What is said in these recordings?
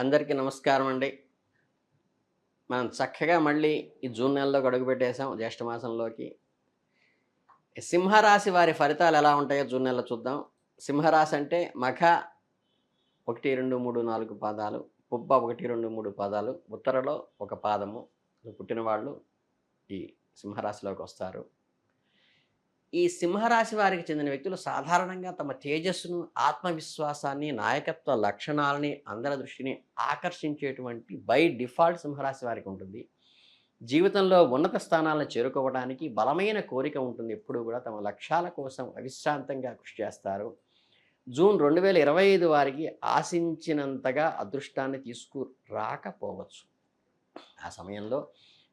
అందరికీ నమస్కారం అండి. మనం చక్కగా మళ్ళీ ఈ జూన్ నెలలో అడుగు పెట్టేశాం జ్యేష్ఠ మాసంలోకి. సింహరాశి వారి ఫలితాలు ఎలా ఉంటాయో జూన్ నెలలో చూద్దాం. సింహరాశి అంటే మఖ ఒకటి రెండు మూడు నాలుగు పాదాలు పుబ్బ ఒకటి రెండు మూడు పాదాలు ఉత్తరలో ఒక పాదము పుట్టిన వాళ్ళు ఈ సింహరాశిలోకి వస్తారు. ఈ సింహరాశి వారికి చెందిన వ్యక్తులు సాధారణంగా తమ తేజస్సును ఆత్మవిశ్వాసాన్ని నాయకత్వ లక్షణాలని అందరి దృష్టిని ఆకర్షించేటువంటి బై డిఫాల్ట్ సింహరాశి వారికి ఉంటుంది. జీవితంలో ఉన్నత స్థానాలను చేరుకోవడానికి బలమైన కోరిక ఉంటుంది. ఎప్పుడూ కూడా తమ లక్ష్యాల కోసం అవిశ్రాంతంగా కృషి చేస్తారు. జూన్ రెండు వేల ఇరవై ఐదు వారికి ఆశించినంతగా అదృష్టాన్ని తీసుకురాకపోవచ్చు ఆ సమయంలో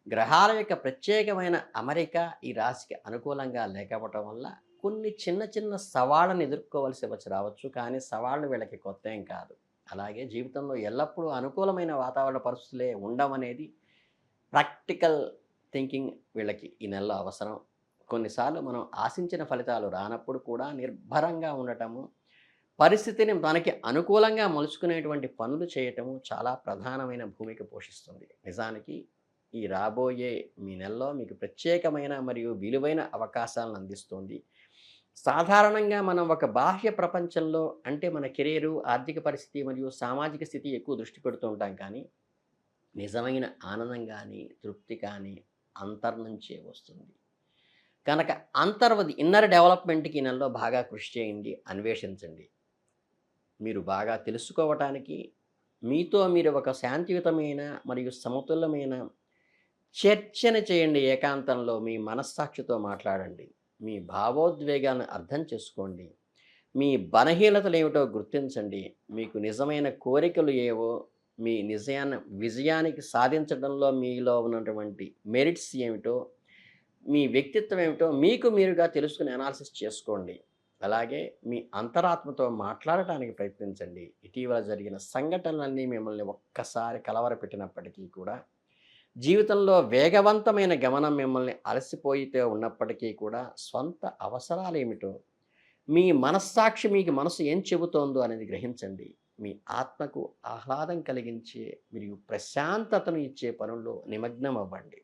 గ్రహాల యొక్క ప్రత్యేకమైన అమరిక ఈ రాశికి అనుకూలంగా లేకపోవటం వల్ల కొన్ని చిన్న చిన్న సవాళ్ళను ఎదుర్కోవలసి వచ్చి రావచ్చు. కానీ సవాళ్ళు వీళ్ళకి కొత్త ఏం కాదు. అలాగే జీవితంలో ఎల్లప్పుడూ అనుకూలమైన వాతావరణ పరిస్థితులే ఉండవనేది ప్రాక్టికల్ థింకింగ్ వీళ్ళకి ఈ నెలలో అవసరం. కొన్నిసార్లు మనం ఆశించిన ఫలితాలు రానప్పుడు కూడా నిర్భరంగా ఉండటము పరిస్థితిని మనకి అనుకూలంగా మలుచుకునేటువంటి పనులు చేయటము చాలా ప్రధానమైన భూమిక పోషిస్తుంది. నిజానికి ఈ రాబోయే మీ నెలలో మీకు ప్రత్యేకమైన మరియు విలువైన అవకాశాలను అందిస్తుంది. సాధారణంగా మనం ఒక బాహ్య ప్రపంచంలో అంటే మన కెరీరు ఆర్థిక పరిస్థితి మరియు సామాజిక స్థితి ఎక్కువ దృష్టి పెడుతూ ఉంటాం కానీ నిజమైన ఆనందం కానీ తృప్తి కానీ అంతర్నుంచే వస్తుంది. కనుక అంతర్వది ఇన్నర్ డెవలప్మెంట్కి నెలలో బాగా కృషి చేయండి అన్వేషించండి. మీరు బాగా తెలుసుకోవటానికి మీతో మీరు ఒక శాంతియుతమైన మరియు సమతుల్యమైన చర్చన చేయండి ఏకాంతంలో మీ మనస్సాక్షితో మాట్లాడండి. మీ భావోద్వేగాన్ని అర్థం చేసుకోండి. మీ బలహీనతలు ఏమిటో గుర్తించండి. మీకు నిజమైన కోరికలు ఏవో మీ నిజయాన్ని విజయానికి సాధించడంలో మీలో ఉన్నటువంటి మెరిట్స్ ఏమిటో మీ వ్యక్తిత్వం ఏమిటో మీకు మీరుగా తెలుసుకుని అనాలిసిస్ చేసుకోండి. అలాగే మీ అంతరాత్మతో మాట్లాడటానికి ప్రయత్నించండి. ఇటీవల జరిగిన సంఘటనలన్నీ మిమ్మల్ని ఒక్కసారి కలవరపెట్టినప్పటికీ కూడా జీవితంలో వేగవంతమైన గమనం మిమ్మల్ని అలసిపోయితే ఉన్నప్పటికీ కూడా సొంత అవసరాలు ఏమిటో మీ మనస్సాక్షి మీకు మనసు ఏం చెబుతోందో అనేది గ్రహించండి. మీ ఆత్మకు ఆహ్లాదం కలిగించే మరియు ప్రశాంతతను ఇచ్చే పనుల్లో నిమగ్నం అవ్వండి.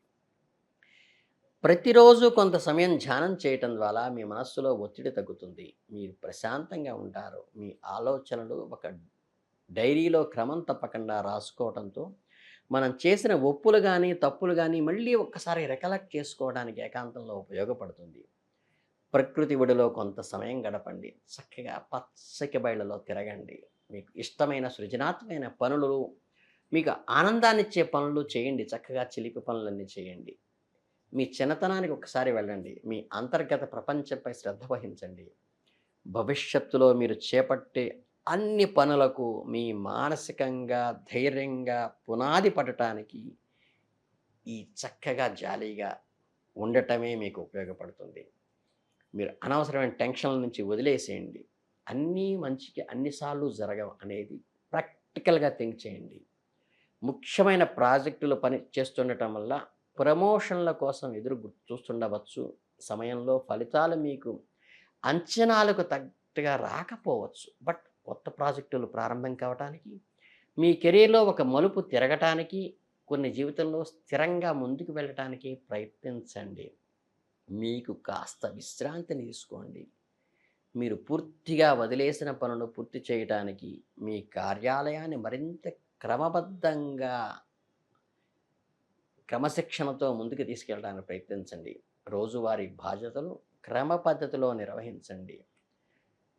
ప్రతిరోజు కొంత సమయం ధ్యానం చేయటం ద్వారా మీ మనస్సులో ఒత్తిడి తగ్గుతుంది. మీరు ప్రశాంతంగా ఉంటారు. మీ ఆలోచనలు ఒక డైరీలో క్రమం తప్పకుండా రాసుకోవడంతో మనం చేసిన ఒప్పులు కానీ తప్పులు కానీ మళ్ళీ ఒక్కసారి రికలెక్ట్ చేసుకోవడానికి ఏకాంతంలో ఉపయోగపడుతుంది. ప్రకృతి ఒడిలో కొంత సమయం గడపండి. చక్కగా పచ్చకి బయళ్ళలో తిరగండి. మీకు ఇష్టమైన సృజనాత్మకమైన పనులు మీకు ఆనందాన్నిచ్చే పనులు చేయండి. చక్కగా చిలిపి పనులన్నీ చేయండి. మీ చిన్నతనానికి ఒకసారి వెళ్ళండి. మీ అంతర్గత ప్రపంచంపై శ్రద్ధ వహించండి. భవిష్యత్తులో మీరు చేపట్టే అన్ని పనులకు మీ మానసికంగా ధైర్యంగా పునాది పడటానికి ఈ చక్కగా జాలీగా ఉండటమే మీకు ఉపయోగపడుతుంది. మీరు అనవసరమైన టెన్షన్ల నుంచి వదిలేసేయండి. అన్నీ మంచికి అన్నిసార్లు జరగవు అనేది ప్రాక్టికల్గా థింక్ చేయండి. ముఖ్యమైన ప్రాజెక్టులు పని చేస్తుండటం వల్ల ప్రమోషన్ల కోసం ఎదురు చూస్తుండవచ్చు. సమయంలో ఫలితాలు మీకు అంచనాలకు తగ్గట్టుగా రాకపోవచ్చు. బట్ కొత్త ప్రాజెక్టులు ప్రారంభం కావటానికి మీ కెరీర్లో ఒక మలుపు తిరగటానికి కొన్ని జీవితంలో స్థిరంగా ముందుకు వెళ్ళటానికి ప్రయత్నించండి. మీకు కాస్త విశ్రాంతిని తీసుకోండి. మీరు పూర్తిగా వదిలేసిన పనులు పూర్తి చేయడానికి మీ కార్యాలయాన్ని మరింత క్రమబద్ధంగా క్రమశిక్షణతో ముందుకు తీసుకెళ్ళడానికి ప్రయత్నించండి. రోజువారీ బాధ్యతలు క్రమ పద్ధతిలో నిర్వహించండి.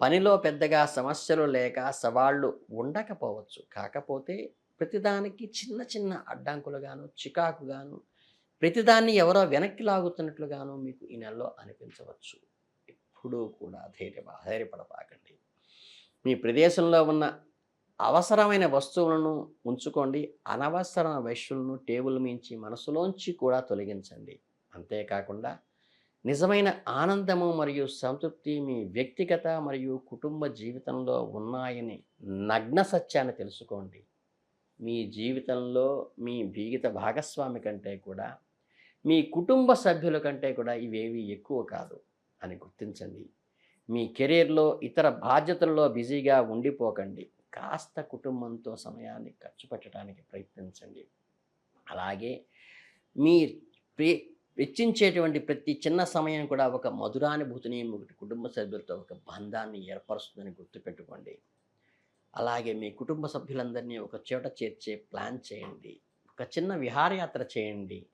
పనిలో పెద్దగా సమస్యలు లేక సవాళ్ళు ఉండకపోవచ్చు. కాకపోతే ప్రతిదానికి చిన్న చిన్న అడ్డంకులుగాను చికాకుగాను ప్రతిదాన్ని ఎవరో వెనక్కి లాగుతున్నట్లుగాను మీకు ఈ నెలలో అనిపించవచ్చు. ఎప్పుడూ కూడా ధైర్య ధైర్యపడపాకండి మీ ప్రదేశంలో ఉన్న అవసరమైన వస్తువులను ఉంచుకోండి. అనవసర వస్తువులను టేబుల్ మించి మనసులోంచి కూడా తొలగించండి. అంతేకాకుండా నిజమైన ఆనందము మరియు సంతృప్తి మీ వ్యక్తిగత మరియు కుటుంబ జీవితంలో ఉన్నాయని నగ్న సత్యాన్ని తెలుసుకోండి. మీ జీవితంలో మీ జీవిత భాగస్వామి కంటే కూడా మీ కుటుంబ సభ్యుల కంటే కూడా ఇవేవి ఎక్కువ కాదు అని గుర్తించండి. మీ కెరీర్లో ఇతర బాధ్యతల్లో బిజీగా ఉండిపోకండి. కాస్త కుటుంబంతో సమయాన్ని ఖర్చు పెట్టడానికి ప్రయత్నించండి. అలాగే మీ ప్రే వెచ్చించేటువంటి ప్రతి చిన్న సమయం కూడా ఒక మధురానుభూతిని ఒకటి కుటుంబ సభ్యులతో ఒక బంధాన్ని ఏర్పరుస్తుందని గుర్తుపెట్టుకోండి. అలాగే మీ కుటుంబ సభ్యులందరినీ ఒక చోట చేర్చే ప్లాన్ చేయండి. ఒక చిన్న విహారయాత్ర చేయండి.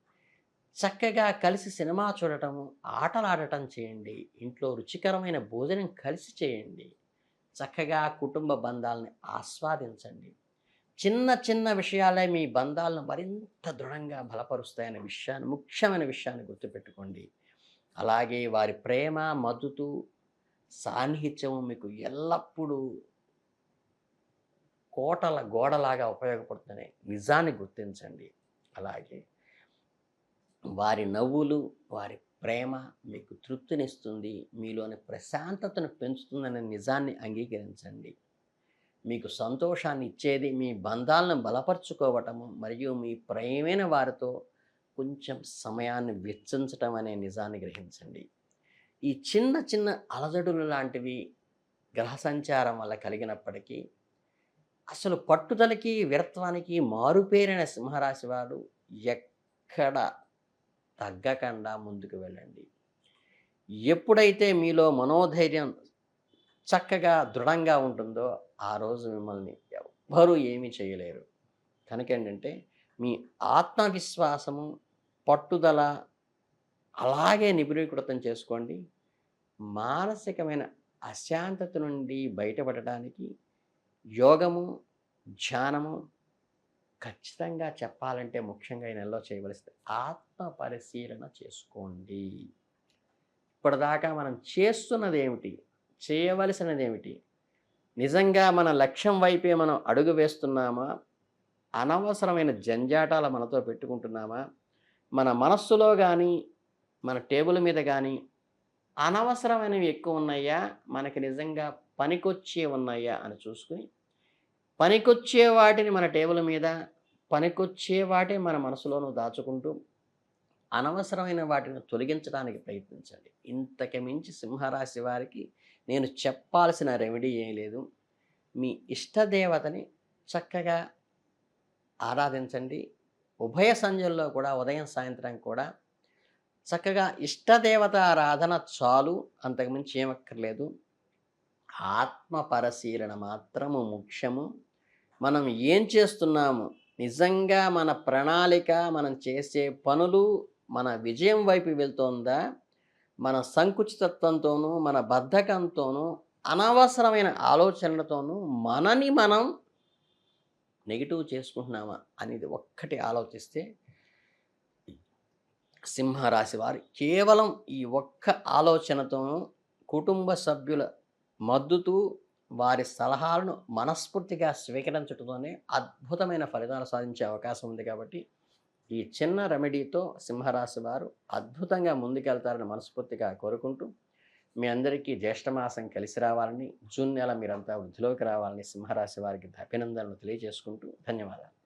చక్కగా కలిసి సినిమా చూడటం ఆటలాడటం చేయండి. ఇంట్లో రుచికరమైన భోజనం కలిసి చేయండి. చక్కగా కుటుంబ బంధాలని ఆస్వాదించండి. చిన్న చిన్న విషయాలే మీ బంధాలను మరింత దృఢంగా బలపరుస్తాయనే విషయాన్ని ముఖ్యమైన విషయాన్ని గుర్తుపెట్టుకోండి. అలాగే వారి ప్రేమ మద్దతు సాన్నిహిత్యము మీకు ఎల్లప్పుడూ కోటల గోడలాగా ఉపయోగపడుతున్నాయి. నిజాన్ని గుర్తించండి. అలాగే వారి నవ్వులు వారి ప్రేమ మీకు తృప్తినిస్తుంది. మీలోని ప్రశాంతతను పెంచుతుందనే నిజాన్ని అంగీకరించండి. మీకు సంతోషాన్ని ఇచ్చేది మీ బంధాలను బలపరుచుకోవటము మరియు మీ ప్రేమైన వారితో కొంచెం సమయాన్ని వెచ్చించటం అనే నిజాన్ని గ్రహించండి. ఈ చిన్న చిన్న అలజడులు లాంటివి గ్రహ సంచారం వల్ల కలిగినప్పటికీ అసలు పట్టుదలకి వీరత్వానికి మారుపేరిన సింహరాశి వారు ఎక్కడ తగ్గకుండా ముందుకు వెళ్ళండి. ఎప్పుడైతే మీలో మనోధైర్యం చక్కగా దృఢంగా ఉంటుందో ఆ రోజు మిమ్మల్ని ఎవ్వరూ ఏమీ చేయలేరు. కనుక ఏంటంటే మీ ఆత్మవిశ్వాసము పట్టుదల అలాగే నిపుణీకృతం చేసుకోండి. మానసికమైన అశాంతత నుండి బయటపడటానికి యోగము ధ్యానము ఖచ్చితంగా చెప్పాలంటే ముఖ్యంగా ఈ నెలలో చేయవలసింది ఆత్మ పరిశీలన చేసుకోండి. ఇప్పటిదాకా మనం చేస్తున్నది ఏమిటి చేయవలసినది ఏమిటి నిజంగా మన లక్ష్యం వైపే మనం అడుగు వేస్తున్నామా? అనవసరమైన జంజాటాల మనతో పెట్టుకుంటున్నామా? మన మనస్సులో కానీ మన టేబుల్ మీద కానీ అనవసరమైనవి ఎక్కువ ఉన్నాయా? మనకి నిజంగా పనికొచ్చే ఉన్నాయా? అని చూసుకుని పనికొచ్చే వాటిని మన టేబుల్ మీద పనికొచ్చే వాటే మన మనసులోనూ దాచుకుంటూ అనవసరమైన వాటిని తొలగించడానికి ప్రయత్నించండి. ఇంతకు మించి సింహరాశి వారికి నేను చెప్పాల్సిన రెమెడీ ఏం లేదు. మీ ఇష్టదేవతని చక్కగా ఆరాధించండి. ఉభయ సంధ్యల్లో కూడా ఉదయం సాయంత్రం కూడా చక్కగా ఇష్టదేవత ఆరాధన చాలు. అంతకుమించి ఏమక్కర్లేదు. ఆత్మ పరిశీలన మాత్రము ముఖ్యము. మనం ఏం చేస్తున్నాము? నిజంగా మన ప్రణాళిక మనం చేసే పనులు మన విజయం వైపు వెళ్తోందా? మన సంకుచితత్వంతోనూ మన బద్ధకంతోనూ అనవసరమైన ఆలోచనలతోనూ మనని మనం నెగిటివ్ చేసుకుంటున్నామా అనేది ఒక్కటి ఆలోచిస్తే సింహరాశి వారు కేవలం ఈ ఒక్క ఆలోచనతోనూ కుటుంబ సభ్యుల మద్దతు వారి సలహాలను మనస్ఫూర్తిగా స్వీకరించడంతోనే అద్భుతమైన ఫలితాలు సాధించే అవకాశం ఉంది కాబట్టి ఈ చిన్న రెమెడీతో సింహరాశి వారు అద్భుతంగా ముందుకెళ్తారని మనస్ఫూర్తిగా కోరుకుంటూ మీ అందరికీ జ్యేష్ఠమాసం కలిసి రావాలని జూన్ నెల మీరంతా వృద్ధిలోకి రావాలని సింహరాశి వారికి అభినందనలు తెలియజేసుకుంటూ ధన్యవాదాలు.